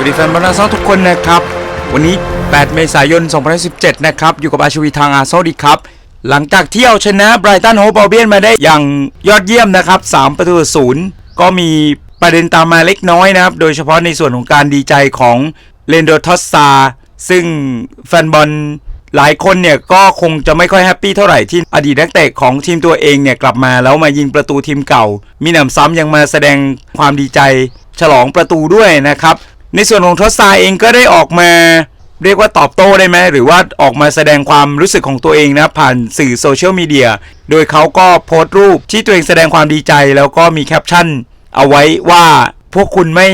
วัสดีแฟนบอลอาเซนอทุกคนนะครับ วันนี้ 8 เมษายน 2017 นะครับ อยู่กับอาชวีทางอาเซนอดีครับ หลังจากที่เอาชนะไบรตันโฮปเอาเบียนมาได้อย่างยอดเยี่ยมนะครับ 3 ประตูศูนย์ก็มีประเด็นตามมาเล็กน้อยนะครับ โดยเฉพาะในส่วนของการดีใจของเลนโดทอสซา ซึ่งแฟนบอลหลายคนเนี่ยก็คงจะไม่ค่อยแฮปปี้เท่าไหร่ที่อดีตนักเตะของทีมตัวเองเนี่ยกลับมาแล้วมายิงประตูทีมเก่า มีหนำซ้ำยังมาแสดงความดีใจ ฉลองประตูด้วยนะครับ ในส่วนของทอสซาเองก็ได้ออกมาเรียกว่าตอบโต้ได้ไหมหรือว่าออกมาแสดงความรู้สึกของตัวเองนะผ่านสื่อโซเชียลมีเดียโดยเขาก็โพสต์รูปที่ตัวเองแสดงความดีใจแล้วก็มีแคปชั่น เอาไว้ว่าพวกคุณไม่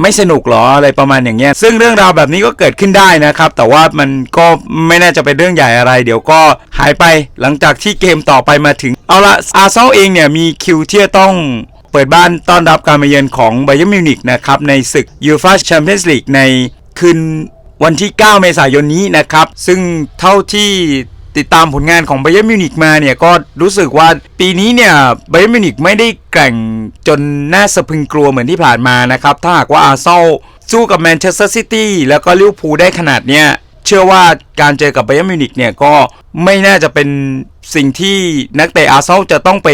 ไม่สนุกหรออะไรประมาณอย่างเงี้ย ซึ่งเรื่องราวแบบนี้ก็เกิดขึ้นได้นะครับ แต่ว่ามันก็ไม่น่าจะเป็นเรื่องใหญ่อะไร เดี๋ยวก็หายไปหลังจากที่เกมต่อไปมาถึง เอาละอาร์เซนอลเองเนี่ยมีคิวที่จะต้อง ปิดบ้านต้อนรับการมาเยือนของไบเ e นมิวนิกนะครับในศึกยูฟาแชมเปี้ยนส์ลีกในคืนวันที่ 9 เมษายนนี้นะครับ ซึ่งเท่าที่ติดตามผลงานของไบเ e นมิวนิกมาเนี่ยก็รู้สึกว่าปีนี้เนี่ยไบเ e นมิวนิกไม่ได้แกร่งจนน่าสะพึงกลัวเหมือนที่ผ่านมานะครับ ถ้าหากว่าอาร์เซนอลสู้กับแมนเชสเตอร์ซิตี้แล้วก็ลิเวอร์พูลได้ขนาดเนี้ยเชื่อว่าการเจอกับไบเ e นมิวนิกเนี่ยก็ไม่น่าจะเป็นสิ่งที่นักเตะอาร์เซนอลจะต้องไป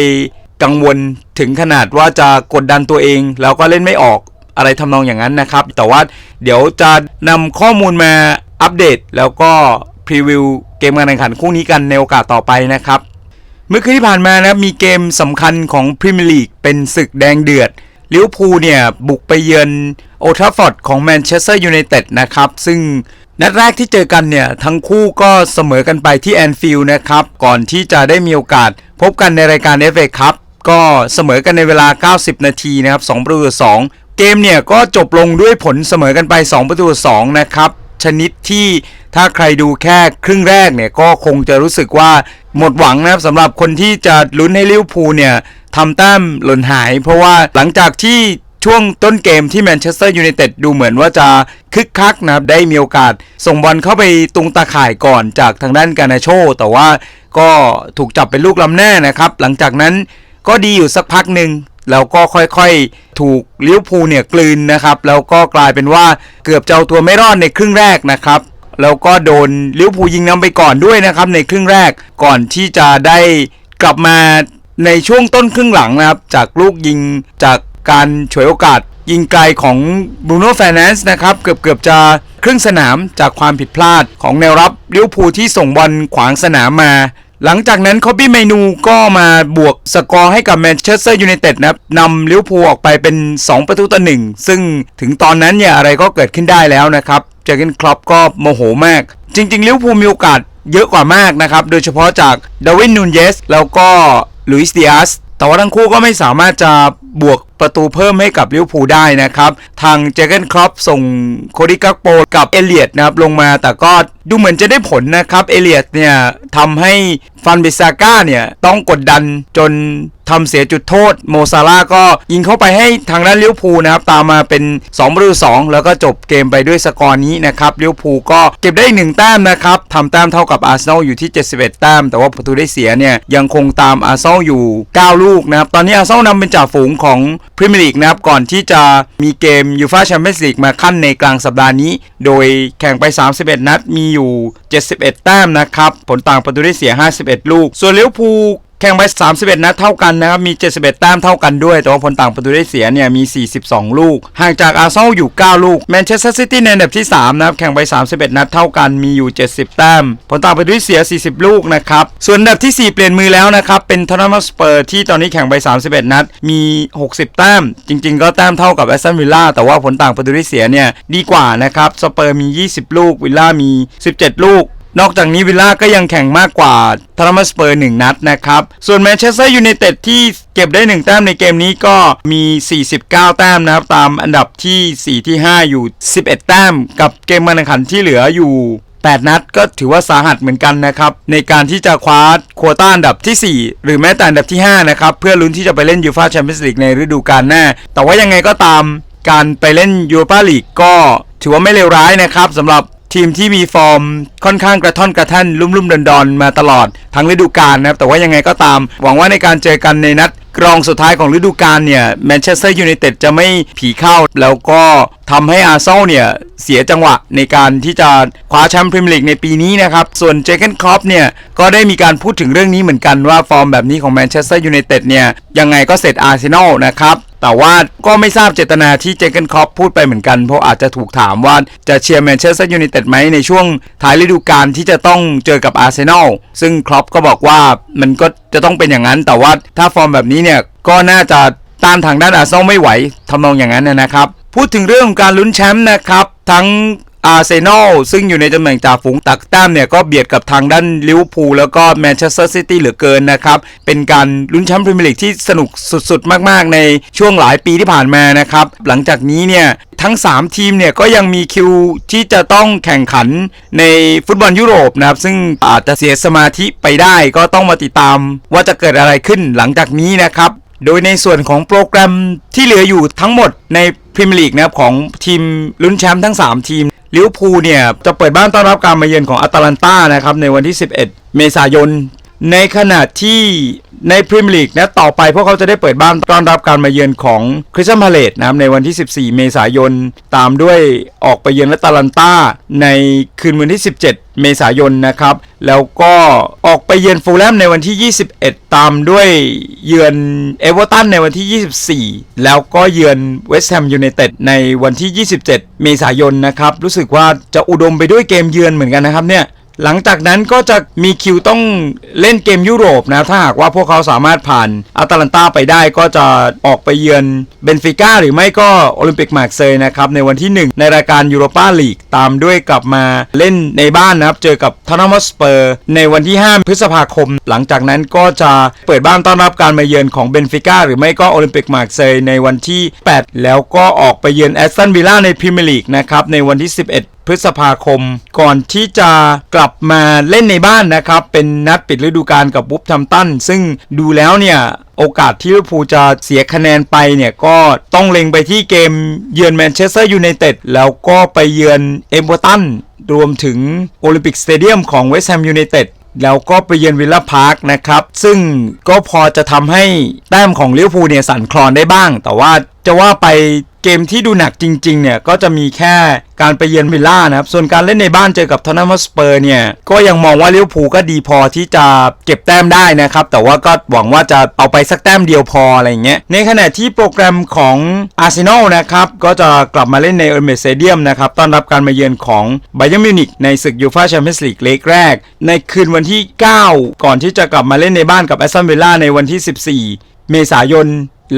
กังวลถึงขนาดว่าจะกดดันตัวเอง แล้วก็เล่นไม่ออกอะไรทำนองอย่างนั้นนะครับ แต่ว่าเดี๋ยวจะนำข้อมูลมาอัปเดต แล้วก็พรีวิวเกมการแข่งขันคู่นี้กันในโอกาสต่อไปนะครับ เมื่อคืนที่ผ่านมานะมีเกมสำคัญของพรีเมียร์ลีกเป็นศึกแดงเดือดลิเวอร์พูลเนี่ยบุกไปเยือนโอทราฟอร์ดของแมนเชสเตอร์ยูไนเต็ดนะครับ ซึ่งนัดแรกที่เจอกันเนี่ย ทั้งคู่ก็เสมอกันไปที่แอนฟิลด์นะครับ ก่อนที่จะได้มีโอกาสพบกันในรายการ FA ครับ ก็เสมอกันในเวลา 90 นาทีนะครับ2ประตูต่อ2เกมเนี่ยก็จบลงด้วยผลเสมอกันไป 2 ประตูต่อ2นะครับชนิดที่ถ้าใครดูแค่ครึ่งแรกเนี่ยก็คงจะรู้สึกว่าหมดหวังนะครับสำหรับคนที่จะลุ้นให้ลิเวอร์พูลเนี่ยทำแต้มหล่นหาย เพราะว่าหลังจากที่ช่วงต้นเกมที่แมนเชสเตอร์ยูไนเต็ดดูเหมือนว่าจะคึกคักนะครับได้มีโอกาสส่งบอลเข้าไปตรงตาข่ายก่อนจากทางด้านกานาโช แต่ว่าก็ถูกจับเป็นลูกล้ำหน้านะครับ หลังจากนั้น ก็ดีอยู่สักพักหนึ่งแล้วก็ค่อยๆ ถูกลิเวอร์พูลเนี่ยกลืนนะครับ แล้วก็กลายเป็นว่าเกือบจะเอาตัวไม่รอดในครึ่งแรกนะครับ แล้วก็โดนลิเวอร์พูลยิงนำไปก่อนด้วยนะครับ ในครึ่งแรกก่อนที่จะได้กลับมาในช่วงต้นครึ่งหลังนะครับ จากลูกยิงจากการฉวยโอกาสยิงไกลของบรูโน่แฟนแนสนะครับ เกือบเกือบจะครึ่งสนามจากความผิดพลาดของแนวรับลิเวอร์พูลที่ส่งบอลขวางสนามมา หลังจากนั้นคอบี้เมนูก็มาบวกสกอร์ให้กับแมนเชสเตอร์ยูไนเต็ดนะครับนำลิเวอร์พูลออกไปเป็น 2 ประตูต่อหนึ่งซึ่งถึงตอนนั้นเนี่ยอะไรก็เกิดขึ้นได้แล้วนะครับเจอร์เกนครอปก็โมโหมาก จริงๆลิเวอร์พูลมีโอกาสเยอะกว่ามากนะครับ โดยเฉพาะจากดาวินนูนเยสแล้วก็ลุยส์เดียสแต่ว่าทั้งคู่ก็ไม่สามารถจะ บวกประตูเพิ่มให้กับลิเวอร์พูลได้นะครับ ทางเจเกนครอปส่งโคดิกักโปกับเอเลียดนะครับลงมาแต่ก็ดูเหมือนจะได้ผลนะครับ เอเลียดเนี่ยทำให้ฟันเบซาก้าเนี่ยต้องกดดันจน ทำเสียจุดโทษโมซาร่าก็ยิงเข้าไปให้ทางด้านเลิเวอร์พูนะครับตามมาเป็น2ประตู2แล้วก็จบเกมไปด้วยสกอร์นี้นะครับเลิเวอร์พูก็เก็บได้อีกหนึ่งแต้มนะครับทำแต้มเท่ากับอาร์เซนอลอยู่ที่ 71 แต้ม แต่ว่าประตูได้เสียเนี่ยยังคงตามอาร์เซนอลอยู่ 9 ลูกนะครับตอนนี้อาร์เซนอลนำเป็นจ่าฝูงของพรีเมียร์ลีกนะครับก่อนที่จะมีเกมยูฟาแชมเปี้ยนส์ลีกมาขั้นในกลางสัปดาห์นี้ โดยแข่งไป 31 นัดมีอยู่ 71 แต้มนะครับผลต่างประตูได้เสีย 51 ลูก ส่วนเลิเวอร์พู แข่งไป 31นัดเท่ากันนะครับ มี 71 แต้มเท่ากันด้วย แต่ว่าผลต่างประตูได้เสียเนี่ย มี 42 ลูก ห่างจากอาร์เซนอลอยู่ 9 ลูกแมนเชสเตอร์ซิตี้ในอันดับที่ 3 นะครับ แข่งไป 31 นัดเท่ากัน มีอยู่ 70 แต้ม ผลต่างประตูได้เสีย 40 ลูกนะครับ ส่วนอันดับที่ 4 เปลี่ยนมือแล้วนะครับ เป็นทอตแนมสเปอร์ที่ตอนนี้แข่งไป 31 นัด มี 60 แต้ม จริง ๆ ก็แต้มเท่ากับแอสตันวิลล่า แต่ว่าผลต่างประตูได้เสียเนี่ยดีกว่านะครับ สเปอร์มี 20 ลูก วิลล่ามี 17 ลูก นอกจากนี้วิลล่าก็ยังแข่งมากกว่าทร์มัสเปอร์หนึ่งนัดนะครับ ส่วนแมนเชสเตอร์ยูไนเต็ดที่เก็บได้ 1 แต้มในเกมนี้ก็มี 49 แต้มนะครับ ตามอันดับที่ 4 ที่ 5 อยู่ 11 แต้ม กับเกมการแข่งขันที่เหลืออยู่ 8 นัดก็ถือว่าสาหัสเหมือนกันนะครับ ในการที่จะคว้าโควต้าอันดับที่ 4 หรือแม้แต่อันดับที่ 5 นะครับ เพื่อลุ้นที่จะไปเล่นยูฟาแชมเปี้ยนส์ลีกในฤดูกาลหน้า แต่ว่ายังไงก็ตามการไปเล่นยูโรปาลีกก็ถือว่าไม่เลวร้ายนะครับสำหรับ ทีมที่มีฟอร์มค่อนข้างกระท่อนกระแท่นลุ่มๆดอนๆมาตลอดทั้งฤดูกาลนะครับแต่ว่ายังไงก็ตาม หวังว่าในการเจอกันในนัดรองสุดท้ายของฤดูกาลเนี่ยแมนเชสเตอร์ยูไนเต็ดจะไม่ผีเข้า แล้วก็ทำให้อาร์เซนอลเนี่ย เสียจังหวะในการที่จะคว้าแชมป์พรีเมียร์ลีกในปีนี้นะครับ ส่วนเจเกนครอปเนี่ย ก็ได้มีการพูดถึงเรื่องนี้เหมือนกันว่าฟอร์มแบบนี้ของแมนเชสเตอร์ยูไนเต็ดเนี่ย ยังไงก็เสร็จอาร์เซนอลนะครับ แต่ว่าก็ไม่ทราบเจตนาที่เจเกนครอปพูดไปเหมือนกัน เพราะอาจจะถูกถามว่าจะเชียร์แมนเชสเตอร์ยูไนเต็ดไหมในช่วงท้ายฤดูกาลที่จะต้องเจอกับอาร์เซนอลซึ่งครอปก็บอกว่ามันก็จะต้องเป็นอย่างนั้น แต่ว่าถ้าฟอร์มแบบนี้เนี่ยก็น่าจะต้านทางด้านอาร์เซนอลไม่ไหวทำนองอย่างนั้นนะครับ พูดถึงเรื่องของการลุ้นแชมป์นะครับ ทั้ง อาร์เซนอลซึ่งอยู่ในตำแหน่งจ่าฝูงตักแต้มเนี่ยก็เบียดกับทางด้านลิเวอร์พูลแล้วก็แมนเชสเตอร์ซิตี้เหลือเกินนะครับ เป็นการลุ้นแชมป์พรีเมียร์ลีกที่สนุกสุดๆ มากๆ ในช่วงหลายปีที่ผ่านมานะครับ หลังจากนี้เนี่ยทั้ง 3 ทีมเนี่ยก็ยังมีคิวที่จะต้องแข่งขันในฟุตบอลยุโรปนะครับ ซึ่งอาจจะเสียสมาธิไปได้ก็ต้องมาติดตามว่าจะเกิดอะไรขึ้นหลังจากนี้นะครับ โดยในส่วนของโปรแกรมที่เหลืออยู่ทั้งหมดในพรีเมียร์ลีกนะครับของทีมลุ้นแชมป์ทั้ง 3 ทีม ลิเวอร์พูลเนี่ยจะเปิดบ้านต้อนรับการมาเยือนของอตาลันตานะครับในวันที่ 11 เมษายน ในขณะที่ ในพรีเมียร์ลีกนะต่อไปพวกเขาจะได้เปิดบ้านต้อนรับการมาเยือนของคริสตันพาเลตนะครับในวันที่ 14 เมษายน ตามด้วยออกไปเยือนและตาลันต้าในคืนวันที่ 17 เมษายนนะครับ แล้วก็ออกไปเยือนฟูลแลมในวันที่ 21 ตามด้วยเยือนเอเวอร์ตันในวันที่ 24 แล้วก็เยือนเวสต์แฮมยูไนเต็ดในวันที่ 27 เมษายนนะครับ รู้สึกว่าจะอุดมไปด้วยเกมเยือนเหมือนกันนะครับเนี่ย หลังจากนั้นก็จะมีคิวต้องเล่นเกมยุโรปนะถ้าหากว่าพวกเขาสามารถผ่านอาตาลันตาไปได้ก็จะออกไปเยือนเบนฟิก้าหรือไม่ก็โอลิมปิกมาร์เซย์นะครับในวันที่ 1 ในรายการยูโรปาลีกตามด้วยกลับมาเล่นในบ้านนะครับ เจอกับทอนนัมสเปอร์ ในวันที่ 5 พฤษภาคม หลังจากนั้นก็จะเปิดบ้านต้อนรับการมาเยือนของเบนฟิก้าหรือไม่ก็โอลิมปิกมาร์เซย์ในวันที่ 8 แล้วก็ออกไปเยือนแอสตันวิลล่าในพรีเมียร์ลีกนะครับในวันที่ 11 พฤษภาคม ก่อนที่จะกลับมาเล่นในบ้านนะครับ เป็นนัดปิดฤดูกาลกับบุ๊ฟทัมตัน ซึ่งดูแล้วเนี่ย โอกาสที่ลิเวอร์พูลจะเสียคะแนนไปเนี่ย ก็ต้องเล็งไปที่เกมเยือนแมนเชสเตอร์ยูไนเต็ดแล้วก็ไปเยือนเอเวอร์ตัน รวมถึงโอลิมปิกสเตเดียมของเวสต์แฮมยูไนเต็ดแล้วก็ไปเยือนวิลล่าพาร์คนะครับ ซึ่งก็พอจะทำให้แต้มของลิเวอร์พูลเนี่ยสั่นคลอนได้บ้าง แต่ว่าจะว่าไป เกมที่ดูหนักจริง ๆ เนี่ย ก็จะมีแค่การไปเยือนวิลล่านะครับ ส่วนการเล่นในบ้านเจอกับทอนนัมสเปอร์เนี่ย ก็ยังมองว่าลิเวอร์พูลก็ดีพอที่จะเก็บแต้มได้นะครับ แต่ว่าก็หวังว่าจะเอาไปสักแต้มเดียวพออะไรเงี้ย ในขณะที่โปรแกรมของอาร์เซนอลนะครับ ก็จะกลับมาเล่นในเอเมเซเดียมนะครับ ต้อนรับการมาเยือนของไบเยอร์มิวนิกในศึกยูฟ่าแชมเปี้ยนส์ลีกเล็กแรก ในคืนวันที่ 9 ก่อนที่จะกลับมาเล่นในบ้านกับแอสตันวิลล่าในวันที่ 14 เมษายน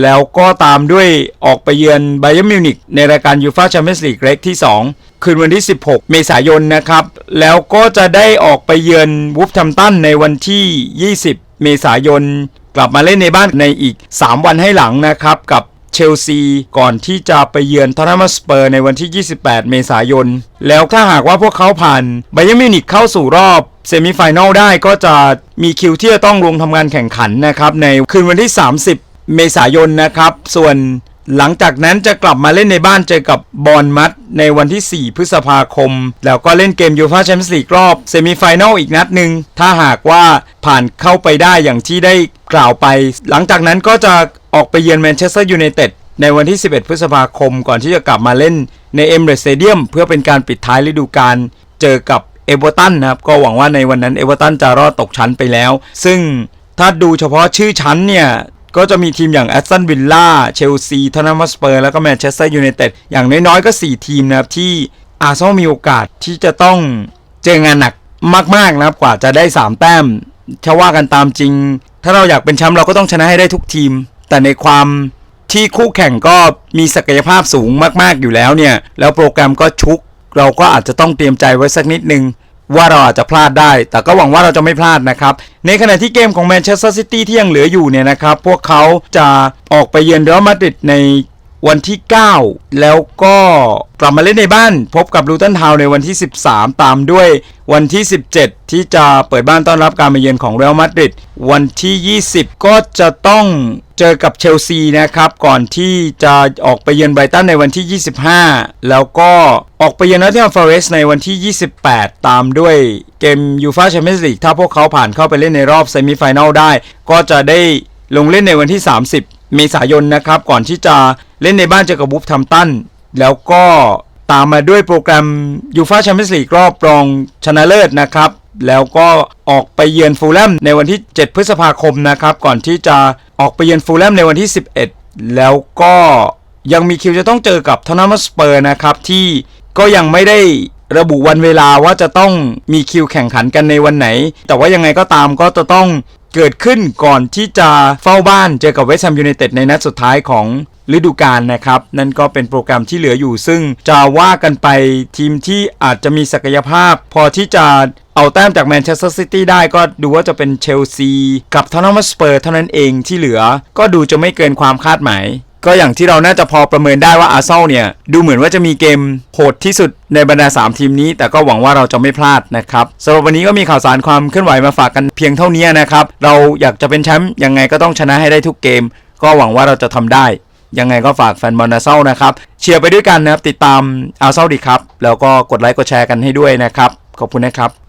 แล้วก็ตามด้วยออกไปเยือนไบเ e อร์มิวนิกในรายการยูฟาแชมเปี้ยนส์ลีกเล็กที่ 2 คืนวันที่ 16 เมษายนนะครับ แล้วก็จะได้ออกไปเยือนวูฟทัมตันในวันที่ 20 เมษายน กลับมาเล่นในบ้านในอีก 3 วันให้หลังนะครับ กับเชลซีก่อนที่จะไปเยือนทอตแนมสเปอร์ในวันที่ 28 เมษายน แล้วถ้าหากว่าพวกเขาผ่านไบเ e อร์มิวนิกเข้าสู่รอบเซมิไฟแนลได้ก็จะมีคิวที่จะต้องลงทำงานแข่งขันนะครับในคืนวันที่ 30 เมษายนนะครับ ส่วนหลังจากนั้นจะกลับมาเล่นในบ้านเจอกับบอลมัดในวันที่ 4 พฤษภาคม แล้วก็เล่นเกมยูฟาแชมเปี้ยนส์ลีกรอบเซมิไฟแนลอีกนัดหนึ่งถ้าหากว่าผ่านเข้าไปได้อย่างที่ได้กล่าวไป หลังจากนั้นก็จะออกไปเยือนแมนเชสเตอร์ยูไนเต็ดในวันที่ 11 พฤษภาคม ก่อนที่จะกลับมาเล่นในเอมเรสเตเดียมเพื่อเป็นการปิดท้ายฤดูกาลเจอกับเอเวอร์ตันนะครับ ก็หวังว่าในวันนั้นเอเวอร์ตันจะรอดตกชั้นไปแล้ว ซึ่งถ้าดูเฉพาะชื่อชั้นเนี่ย ก็จะมีทีมอย่างแอสตันวิลล่าเชลซีทอนนัมสเปอร์แล้วก็แมนเชสเตอร์ยูไนเต็ดอย่างน้อยๆก็ 4 ทีมนะครับที่อาร์เซนอลมีโอกาสที่จะต้องเจองานหนักมากๆนะครับกว่าจะได้ 3 แต้มถ้าว่ากันตามจริง ถ้าเราอยากเป็นแชมป์เราก็ต้องชนะให้ได้ทุกทีม แต่ในความที่คู่แข่งก็มีศักยภาพสูงมากๆอยู่แล้วเนี่ย แล้วโปรแกรมก็ชุก เราก็อาจจะต้องเตรียมใจไว้สักนิดนึง ว่าเราอาจจะพลาดได้ แต่ก็หวังว่าเราจะไม่พลาดนะครับ ในขณะที่เกมของแมนเชสเตอร์ซิตี้ที่ยังเหลืออยู่เนี่ยนะครับ พวกเขาจะออกไปเยือนเรอัลมาดริดใน วันที่ 9 แล้วก็กลับมาเล่นในบ้าน พบกับลูตันทาวในวันที่ 13 ตามด้วยวันที่ 17 ที่จะเปิดบ้านต้อนรับการมาเยือนของเรอัลมาดริดวันที่ 20 ก็จะต้องเจอกับเชลซีนะครับ ก่อนที่จะออกไปเยือนไบรตันในวันที่ 25 แล้วก็ออกไปเยือนนอตติงแฮมฟอเรสต์ในวันที่ 28 ตามด้วยเกมยูฟาแชมเปี้ยนส์ลีกถ้าพวกเขาผ่านเข้าไปเล่นในรอบเซมิไฟแนลได้ ก็จะได้ลงเล่นในวันที่ 30 เมษายนนะครับ ก่อนที่จะเล่นในบ้านเจอกับบูฟทัมตัน แล้วก็ตามมาด้วยโปรแกรมยูฟาแชมเปี้ยนส์ลีกรอบรองชนะเลิศนะครับ แล้วก็ออกไปเยือนฟูลแลมในวันที่ 7 พฤษภาคมนะครับ ก่อนที่จะออกไปเยือนฟูลแลมในวันที่ 11 แล้วก็ยังมีคิวจะต้องเจอกับทอนามัสเปอร์นะครับที่ก็ยังไม่ได้ระบุวันเวลาว่าจะต้องมีคิวแข่งขันกันในวันไหน แต่ว่ายังไงก็ตามก็จะต้อง เกิดขึ้นก่อนที่จะเฝ้าบ้านเจอกับเวสต์แฮมยูไนเต็ดในนัดสุดท้ายของฤดูกาลนะครับ นั่นก็เป็นโปรแกรมที่เหลืออยู่ ซึ่งจะว่ากันไปทีมที่อาจจะมีศักยภาพ พอที่จะเอาแต้มจากแมนเชสเตอร์ซิตี้ได้ก็ดูว่าจะเป็นเชลซี กับทอนัมสเปอร์เท่านั้นเองที่เหลือ ก็ดูจะไม่เกินความคาดหมาย ก็อย่างที่เราน่าจะพอประเมินได้ว่าอาร์เซนอลเนี่ย ดูเหมือนว่าจะมีเกมโหดที่สุดในบรรดา 3 ทีมนี้ แต่ก็หวังว่าเราจะไม่พลาดนะครับสำหรับวันนี้ก็มีข่าวสารความเคลื่อนไหวมาฝากกันเพียงเท่านี้นะครับ เราอยากจะเป็นแชมป์ยังไงก็ต้องชนะให้ได้ทุกเกม ก็หวังว่าเราจะทำได้ ยังไงก็ฝากแฟนบอลอาร์เซนอลนะครับเชียร์ไปด้วยกันนะครับติดตามอาร์เซนอลดีครับแล้วก็กดไลค์กดแชร์กันให้ด้วยนะครับขอบคุณนะครับ